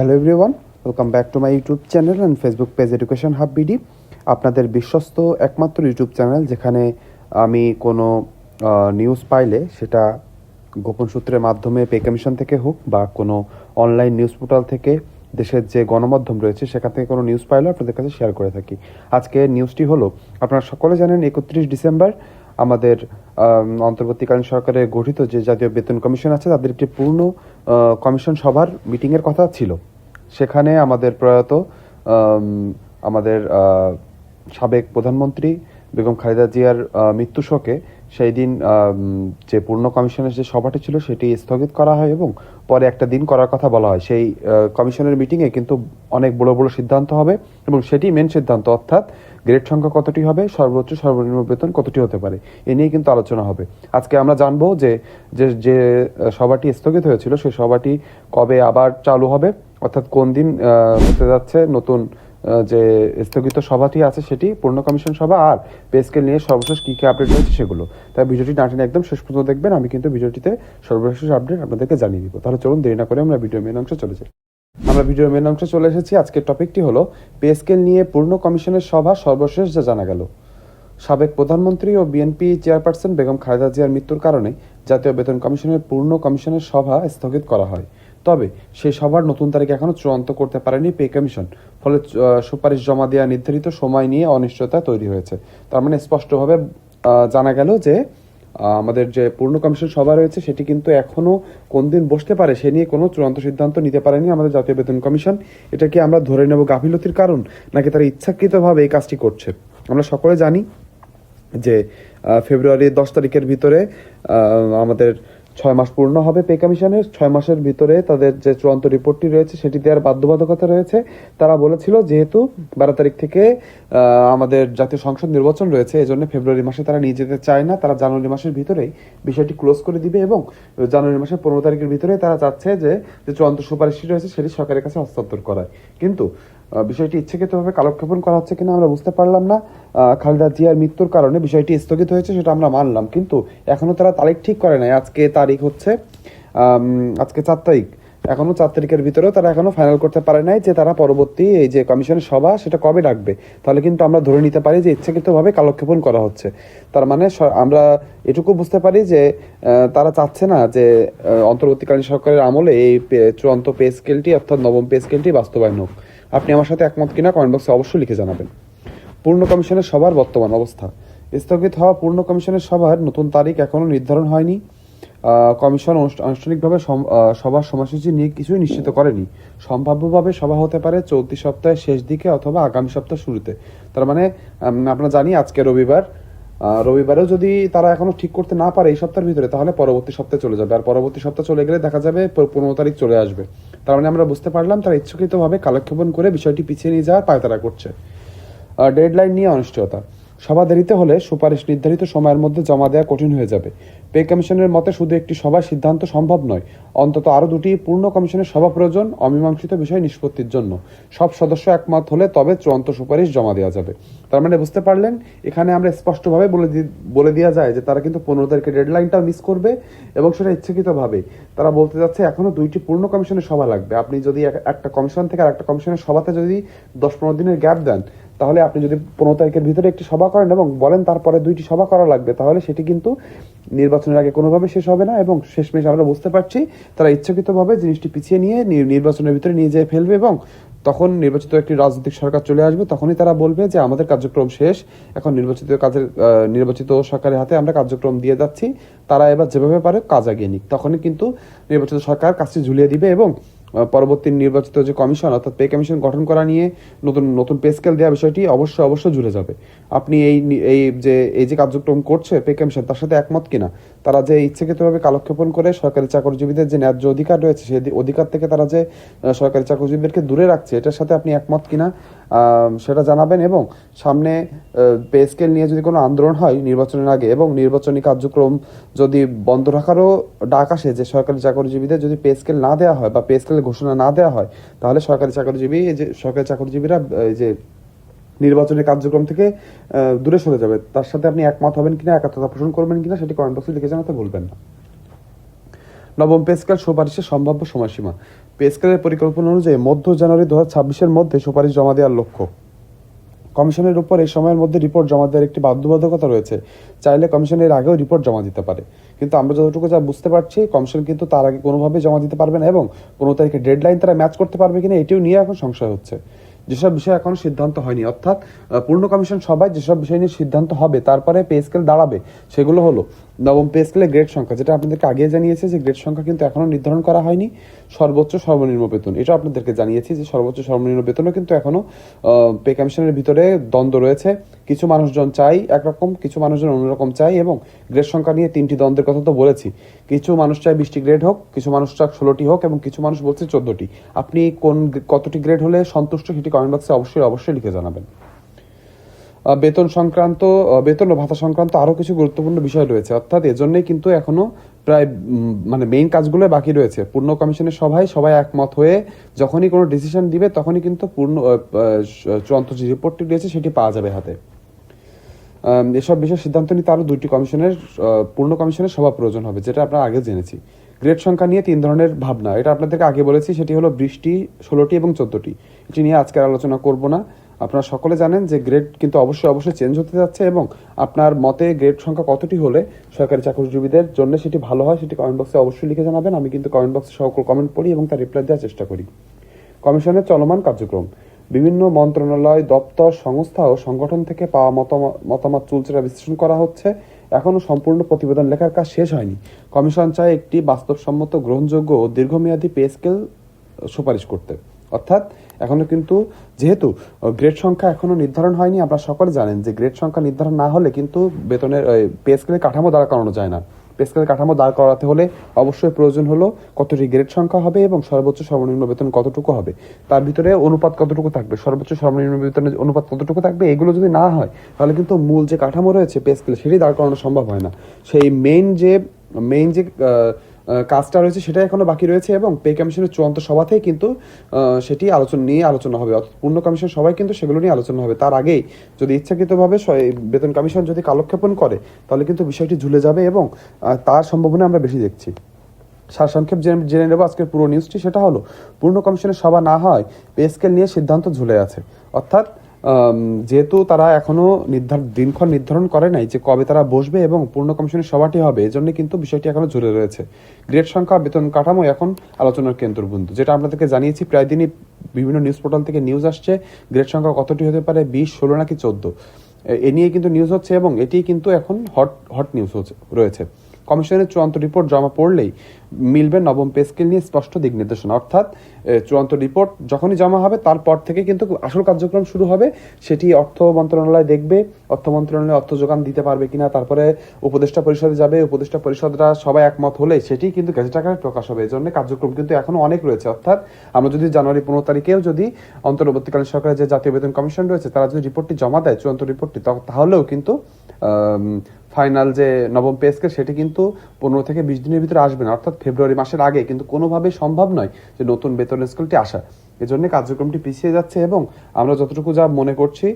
Hello everyone welcome back to my YouTube channel and Facebook page education hub BD আপনাদের বিশ্বস্ত একমাত্র YouTube channel যেখানে আমি কোনো নিউজ পাইলে সেটা গোপন সূত্রের মাধ্যমে পে কমিশন থেকে হোক বা কোনো অনলাইন নিউজ পোর্টাল থেকে দেশের যে গণমাধ্যম রয়েছে, সেখান থেকে কোনো নিউজ পাইলে আপনাদের কাছে শেয়ার করে থাকি। আজকে নিউজটি হলো, আপনারা সকলে জানেন একত্রিশ ডিসেম্বর আমাদের অন্তর্বর্তীকালীন সরকারের গঠিত যে জাতীয় বেতন কমিশন আছে, তাদের একটি পূর্ণ কমিশন সভার মিটিংয়ের কথা ছিল। সেখানে আমাদের প্রয়াত আম, আমাদের সাবেক প্রধানমন্ত্রী বেগম খালেদা জিয়ার মৃত্যু শোকে সেই দিন যে পূর্ণ কমিশনের যে সভাটি ছিল সেটি স্থগিত করা হয় এবং পরে একটা দিন করার কথা বলা হয়। সেই কমিশনের মিটিংয়ে কিন্তু অনেক বড় বড় সিদ্ধান্ত হবে এবং সেটি মেন সিদ্ধান্ত, অর্থাৎ গ্রেড সংখ্যা কতটি হবে, সর্বোচ্চ, সর্বনিম্ন বেতন কতটি হতে পারে, এ নিয়ে কিন্তু আলোচনা হবে। আজকে আমরা জানব যে যে যে সভাটি স্থগিত হয়েছিল, সেই সভাটি কবে আবার চালু হবে, অর্থাৎ কোন দিন হতে যাচ্ছে নতুন যে স্থগিত সভাটি আছে সেটি, পূর্ণ কমিশন সভা আর পে স্কেল নিয়ে সর্বশেষ কী কী আপডেট হয়েছে সেগুলো। তাই ভিডিওটি না টেনে একদম শেষ পর্যন্ত দেখবেন, আমি কিন্তু ভিডিওটিতে সর্বশেষ আপডেট আপনাদেরকে জানিয়ে দিব। তাহলে চলুন দেরি না করে আমরা ভিডিও মেন অংশে চলে যাই। আমরা ভিডিওর মেন অংশে চলে এসেছি। আজকের টপিকটি হলো পে স্কেল নিয়ে পূর্ণ কমিশনের সভা সর্বশেষ যা জানা গেল। সাবেক প্রধানমন্ত্রী ও বিএনপি চেয়ারপারসন বেগম খালেদা জিয়ার মৃত্যুর কারণে জাতীয় বেতন কমিশনের পূর্ণ কমিশনের সভা স্থগিত করা হয়। তবে সেই সভার নতুন তারিখ এখনও চূড়ান্ত করতে পারেনি পে কমিশন। ফলে সুপারিশ জমা দেওয়া নির্ধারিত সময় নিয়ে অনিশ্চয়তা তৈরি হয়েছে। তার মানে স্পষ্টভাবে জানা গেল যে আমাদের যে পূর্ণ কমিশন সভা রয়েছে সেটি কিন্তু এখনও কোন দিন বসতে পারে সে নিয়ে কোনো চূড়ান্ত সিদ্ধান্ত নিতে পারেনি আমাদের জাতীয় বেতন কমিশন। এটা কি আমরা ধরে নেব গাফিলতির কারণ নাকি তারা ইচ্ছাকৃতভাবে এই কাজটি করছে? আমরা সকলে জানি যে আহ, ফেব্রুয়ারির দশ তারিখের ভিতরে আমাদের ছয় মাস পূর্ণ হবে পে কমিশনের। ছয় মাসের ভিতরে তাদের যে চূড়ান্ত রিপোর্টটি রয়েছে, সেটি দেওয়ার বাধ্যবাধকতা রয়েছে। তারা বলেছিল যেহেতু বারো তারিখ থেকে আমাদের জাতীয় সংসদ নির্বাচন রয়েছে, এজন্য ফেব্রুয়ারি মাসে তারা নিয়ে যেতে চায় না। তারা জানুয়ারি মাসের ভিতরেই বিষয়টি ক্লোজ করে দিবে এবং জানুয়ারি মাসের পনেরো তারিখের ভিতরে তারা চাচ্ছে যে যে চূড়ান্ত সুপারিশটি রয়েছে, সেটি সরকারের কাছে হস্তান্তর করায়। কিন্তু বিষয়টি ইচ্ছাকৃতভাবে কালক্ষেপণ করা হচ্ছে কিনা আমরা বুঝতে পারলাম না। খালেদা জিয়ার মৃত্যুর কারণে বিষয়টি স্থগিত হয়েছে সেটা আমরা মানলাম, কিন্তু এখনও তারা তারিখ ঠিক করে নাই। আজকে তারিখ হচ্ছে আজকে চার তারিখ। এখনও চার তারিখের ভিতরেও তারা এখনও ফাইনাল করতে পারে নাই যে তারা পরবর্তী এই যে কমিশনের সভা, সেটা কবে ডাকবে। তাহলে কিন্তু আমরা ধরে নিতে পারি যে ইচ্ছাকৃতভাবে কালক্ষেপণ করা হচ্ছে। তার মানে আমরা এটুকু বুঝতে পারি যে তারা চাচ্ছে না যে অন্তর্বর্তীকালীন সরকারের আমলে এই চূড়ান্ত পে স্কেলটি অর্থাৎ নবম পে স্কেলটি বাস্তবায়ন হোক। আপনি আমার সাথে একমত কিনা কমেন্ট বক্সে অবশ্যই লিখে জানাবেন। পূর্ণ কমিশনের সভার বর্তমান অবস্থা। স্থগিত হওয়া পূর্ণ কমিশনের সভার নতুন তারিখ এখনও নির্ধারণ হয়নি। কমিশন আনুষ্ঠানিকভাবে সভার সময়সূচি নিয়ে কিছুই নিশ্চিত করেনি। সম্ভাব্যভাবে সভা হতে পারে চলতি সপ্তাহের শেষ দিকে অথবা আগামী সপ্তাহ শুরুতে। তার মানে আপনারা জানি আজকে রবিবার। রবিবারেও যদি তারা এখনও ঠিক করতে না পারে এই সপ্তাহের ভিতরে, তাহলে পরবর্তী সপ্তাহে চলে যাবে। আর পরবর্তী সপ্তাহ চলে গেলে দেখা যাবে পনেরো তারিখ চলে আসবে। তার মানে আমরা বুঝতে পারলাম তারা ইচ্ছাকৃতভাবে কালক্ষেপণ করে বিষয়টি পিছিয়ে নিয়ে যাওয়ার পায়তারা করছে। ডেডলাইন নিয়ে অনিশ্চয়তা। সভা দেরিতে হলে সুপারিশ নির্ধারিত সময়ের মধ্যে জমা দেওয়া কঠিন হয়ে যাবে। পে কমিশনের মতে শুধু একটি সভা সিদ্ধান্ত সম্ভব নয়, অন্তত আরও দুটি পূর্ণ কমিশনের সভা প্রয়োজন, অমীমাংসিত বিষয় নিষ্পত্তির জন্য। সব সদস্য একমত হলে তবে চূড়ান্ত সুপারিশ জমা দেওয়া যাবে। তার মানে বুঝতে পারলেন? এখানে আমরা স্পষ্টভাবে বলে বলে দেওয়া যায় যে তারা কিন্তু পনেরো তারিখের ডেডলাইনটাও মিস করবে এবং সেটা ইচ্ছাকৃতভাবে। তারা বলতে যাচ্ছে এখনও দুইটি পূর্ণ কমিশনের সভা লাগবে। আপনি যদি এক- একটা কমিশন থেকে আর একটা কমিশনের সভাতে যদি দশ পনেরো দিনের গ্যাপ দেন তাহলে আপনি যদি পনেরো তারিখের ভিতরে একটি সভা করেন এবং বলেন তারপরে দুইটি সভা করা লাগবে, তাহলে সেটি কিন্তু নির্বাচনের আগে কোনোভাবে শেষ হবে না এবং শেষমেশ আমরা বুঝতে পারছি তারা ইচ্ছাকৃতভাবে জিনিসটি পিছিয়ে নিয়ে নির্বাচনের ভিতরে নিয়ে যেয়ে ফেলবে এবং তখন নির্বাচিত একটি রাজনৈতিক সরকার চলে আসবে, তখনই তারা বলবে যে আমাদের কার্যক্রম শেষ, এখন নির্বাচিত কাজের নির্বাচিত সরকারের হাতে আমরা কার্যক্রম দিয়ে যাচ্ছি, তারা এবার যেভাবে পারে কাজ আগিয়ে নিক। তখনই কিন্তু নির্বাচিত সরকার কাজটি ঝুলিয়ে দিবে এবং পরবর্তী নির্বাচিত যে কমিশন, অর্থাৎ পে কমিশন গঠন করা নিয়ে নতুন নতুন পে স্কেল দেওয়া বিষয়টি অবশ্যই অবশ্যই জুড়ে যাবে। আপনি এই এই যে এই যে কার্যক্রম করছে পে কমিশন, তার সাথে একমত কিনা? তারা যে ইচ্ছাকৃতভাবে কালক্ষেপণ করে সরকারি চাকরিজীবীদের যে ন্যায্য অধিকার রয়েছে, সেই অধিকার থেকে তারা যে সরকারি চাকরিজীবীদেরকে দূরে রাখছে, এটার সাথে আপনি একমত কিনা সেটা জানাবেন এবং সামনে পে স্কেল নিয়ে যদি কোনো আন্দোলন হয় নির্বাচনের আগে এবং নির্বাচনী কার্যক্রম যদি বন্ধ রাখারও ডাক আসে যে সরকারি চাকরিজীবীদের যদি পে স্কেল না দেওয়া হয় বা পে স্কেলের ঘোষণা না দেওয়া হয়, তাহলে সরকারি চাকরিজীবী যে সরকারি চাকরিজীবীরা যে নির্বাচনের কার্যক্রম থেকে দূরে সরে যাবে। তার সাথে আপনি একমত হবেন কিনা, একাত্মতা পোষণ করবেন কিনা, সেটি কমেন্ট বক্সে লিখে জানাতে ভুলবেন না। নবম পে স্কেল সুপারিশের সম্ভাব্য সময়সীমা। পে স্কেলের পরিকল্পনা অনুযায়ী মধ্য জানুয়ারি দু হাজার মধ্যে সুপারিশ জমা দেওয়ার লক্ষ্য। কমিশনের উপর এই সময়ের মধ্যে রিপোর্ট জমা দেওয়ার একটি বাধ্যবাধকতা রয়েছে। চাইলে কমিশনের আগেও রিপোর্ট জমা দিতে পারে। কিন্তু আমরা যতটুকু যা বুঝতে পারছি, কমিশন কিন্তু তার আগে কোনোভাবে জমা দিতে পারবে না এবং কোনো তারিখে ডেডলাইন তারা ম্যাচ করতে পারবে কিনা, এটিও নিয়ে এখন সংশয় হচ্ছে। যেসব বিষয়ে এখনও সিদ্ধান্ত হয়নি, অর্থাৎ পূর্ণ কমিশন সবাই যেসব বিষয় নিয়ে সিদ্ধান্ত হবে, তারপরে পে স্কেল দাঁড়াবে, সেগুলো হলো, নবম পে স্কেলে গ্রেড সংখ্যা, যেটা আপনাদেরকে আগে জানিয়েছে যে গ্রেড সংখ্যা কিন্তু এখনও নির্ধারণ করা হয়নি, সর্বোচ্চ সর্বনিম্ন বেতন এটা আপনাদেরকে জানিয়েছি যে সর্বোচ্চ সর্বনিম্ন বেতনও কিন্তু এখনও পে কমিশনের ভিতরে দ্বন্দ্ব রয়েছে, কিছু মানুষজন চাই একরকম, কিছু মানুষজন অন্যরকম চাই, এবং গ্রেড সংখ্যা নিয়ে তিনটি দ্বন্দ্বের কথা তো বলেছি, কিছু মানুষ চায় বিশটি গ্রেড হোক, কিছু মানুষ চায় ষোলোটি হোক, এবং কিছু মানুষ বলছে চোদ্দটি, আপনি কোন কতটি গ্রেড হলে সন্তুষ্ট সেটি কমেন্ট বক্সে অবশ্যই অবশ্যই লিখে জানাবেন। বেতন সংক্রান্ত বেতন ও ভাতা সংক্রান্ত আরও কিছু গুরুত্বপূর্ণ বিষয় রয়েছে। অর্থাৎ এজন্যই কিন্তু এখনও প্রায় মানে মেইন কাজগুলো বাকি রয়েছে। পূর্ণ কমিশনের সভায় সবাই একমত হয়ে যখনই কোনো ডিসিশন দিবে, তখনই কিন্তু পূর্ণ চূড়ান্ত যে রিপোর্টটি রয়েছে সেটি পাওয়া যাবে হাতে। এসব বিষয়ে সিদ্ধান্ত নিতে আরও দুইটি কমিশনের পূর্ণ কমিশনের সভা প্রয়োজন হবে, যেটা আমরা আগে জেনেছি। গ্রেড সংখ্যা নিয়ে তিন ধরনের ভাবনা। এটা আপনাদেরকে আগে বলেছি, সেটি হলো বৃষ্টি ষোলোটি এবং চোদ্দটি। এটি নিয়ে আজকের আলোচনা করব না। আপনারা সকলে জানেন যে গ্রেড কিন্তু অবশ্যই অবশ্যই চেঞ্জ হতে যাচ্ছে এবং আপনার মতে গ্রেড সংখ্যা কতটি হলে সরকারি চাকরিজীবীদের জন্য সেটি ভালো হয়, সেটি কমেন্ট বক্সে অবশ্যই লিখে জানাবেন। আমি কিন্তু কমেন্ট বক্সে সকল কমেন্ট পড়ি এবং তার রিপ্লাই দেওয়ার চেষ্টা করি। কমিশনের চলমান কার্যক্রম। বিভিন্ন মন্ত্রণালয়, দপ্তর, সংস্থা ও সংগঠন থেকে পাওয়া মতামত চুলচেরা বিশ্লেষণ করা হচ্ছে। এখনও সম্পূর্ণ প্রতিবেদন লেখার কাজ শেষ হয়নি। কমিশন চায় একটি বাস্তবসম্মত, গ্রহণযোগ্য ও দীর্ঘমেয়াদী পে স্কেল সুপারিশ করতে। অর্থাৎ এখনও কিন্তু যেহেতু গ্রেড সংখ্যা এখনও নির্ধারণ হয়নি, আপনারা সকলে জানেন যে গ্রেড সংখ্যা নির্ধারণ না হলে কিন্তু বেতনের পে স্কেলের কাঠামো দাঁড়া করানো যায় না। পে কাঠামো দাঁড় করাতে হলে অবশ্যই প্রয়োজন হলো কতটি গ্রেড সংখ্যা হবে এবং সর্বোচ্চ সর্বনিম্ন বেতন কতটুকু হবে। তার ভিতরে অনুপাত কতটুকু থাকবে, সর্বোচ্চ সর্বনিম্ন বেতনের অনুপাত কতটুকু থাকবে, এগুলো যদি না হয়, তাহলে কিন্তু মূল যে কাঠামো রয়েছে পে স্কেলে সেটি দাঁড় করানো সম্ভব হয় না। সেই মেইন যে মেইন যে কাজটা রয়েছে সেটা এখনও বাকি রয়েছে এবং পে কমিশনের চূড়ান্ত সভাতেই কিন্তু সেটি আলোচনা নিয়ে আলোচনা হবে। অর্থাৎ পূর্ণ কমিশন সবাই কিন্তু সেগুলো নিয়ে আলোচনা হবে। তার আগেই যদি ইচ্ছাকৃতভাবে বেতন কমিশন যদি কালক্ষেপণ করে, তাহলে কিন্তু বিষয়টি ঝুলে যাবে এবং তার সম্ভাবনা আমরা বেশি দেখছি। সারসংক্ষেপ জেনে নেব আজকের পুরো নিউজটি সেটা হলো, পূর্ণ কমিশনের সভা না হয়, পে স্কেল নিয়ে সিদ্ধান্ত ঝুলে আছে। অর্থাৎ যেহেতু তারা এখনও নির্ধার, দিনক্ষণ নির্ধারণ করে নাই যে কবে তারা বসবে এবং পূর্ণ কমিশনের সভাটি হবে, এজন্য কিন্তু বিষয়টি এখনও ঝুলে রয়েছে। গ্রেড সংখ্যা বেতন কাঠামো এখন আলোচনার কেন্দ্রবিন্দু। যেটা আপনাদেরকে জানিয়েছি, প্রায় দিনই বিভিন্ন নিউজ পোর্টাল থেকে নিউজ আসছে, গ্রেড সংখ্যা কতটি হতে পারে, বিশ, ষোলো নাকি চোদ্দ? এ নিয়ে কিন্তু নিউজ হচ্ছে এবং এটি কিন্তু এখন হট হট নিউজ রয়েছে। কমিশনের চূড়ান্ত রিপোর্ট জমা পড়লেই মিলবে নবম পে স্কেল নিয়ে স্পষ্ট দিক নির্দেশনা। অর্থাৎ চূড়ান্ত রিপোর্ট যখনই জমা হবে, তারপর থেকে কিন্তু আসল কার্যক্রম শুরু হবে। সেটি অর্থ মন্ত্রণালয় দেখবে, অর্থ মন্ত্রণালয় অর্থ যোগান দিতে পারবে কিনা, তারপরে উপদেষ্টা পরিষদে যাবে। উপদেষ্টা পরিষদরা সবাই একমত হলে সেটি কিন্তু গেজেট আকারে প্রকাশ হবে। এই জন্য কার্যক্রম কিন্তু এখনও অনেক রয়েছে। অর্থাৎ, আমরা যদি জানুয়ারি পনেরো তারিখেও যদি অন্তর্বর্তীকালীন সরকারের যে জাতীয় বেতন কমিশন রয়েছে, তারা যদি রিপোর্টটি জমা দেয়, চূড়ান্ত রিপোর্টটি তাহলেও কিন্তু ফাইনাল যে নবম পে স্কেল, সেটি কিন্তু পনেরো থেকে বিশ দিনের ভিতরে আসবে না। অর্থাৎ ফেব্রুয়ারি মাসের আগে, কিন্তু কোনোভাবেই সম্ভব নয় যে নতুন বেতন স্কেলটি আসা এজন্য কার্যক্রমটি পিছিয়ে যাচ্ছে এবং আমরা যতটুকু যা মনে করছি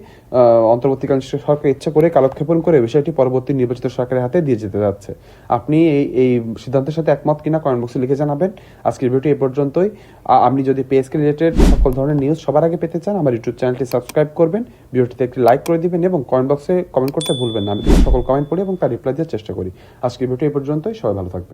অন্তর্বর্তীকালীন সরকার ইচ্ছা করে কালক্ষেপণ করে বিষয়টি পরবর্তী নির্বাচিত সরকারের হাতে দিয়ে যেতে যাচ্ছে। আপনি এই এই সিদ্ধান্তের সাথে একমত কিনা কমেন্ট বক্সে লিখে জানাবেন। আজকের ভিডিওটি এ পর্যন্তই। আপনি যদি পেজকে রিলেটেড সকল ধরনের নিউজ সবার আগে পেতে চান, আমার ইউটিউব চ্যানেলটি সাবস্ক্রাইব করবেন, ভিডিওটিতে একটি লাইক করে দিবেন এবং কমেন্ট বক্সে কমেন্ট করতে ভুলবেন না। আমি সকল কমেন্ট পড়ি এবং তার রিপ্লাই দেওয়ার চেষ্টা করি। আজকের ভিডিও এ পর্যন্তই। সবাই ভালো থাকবেন।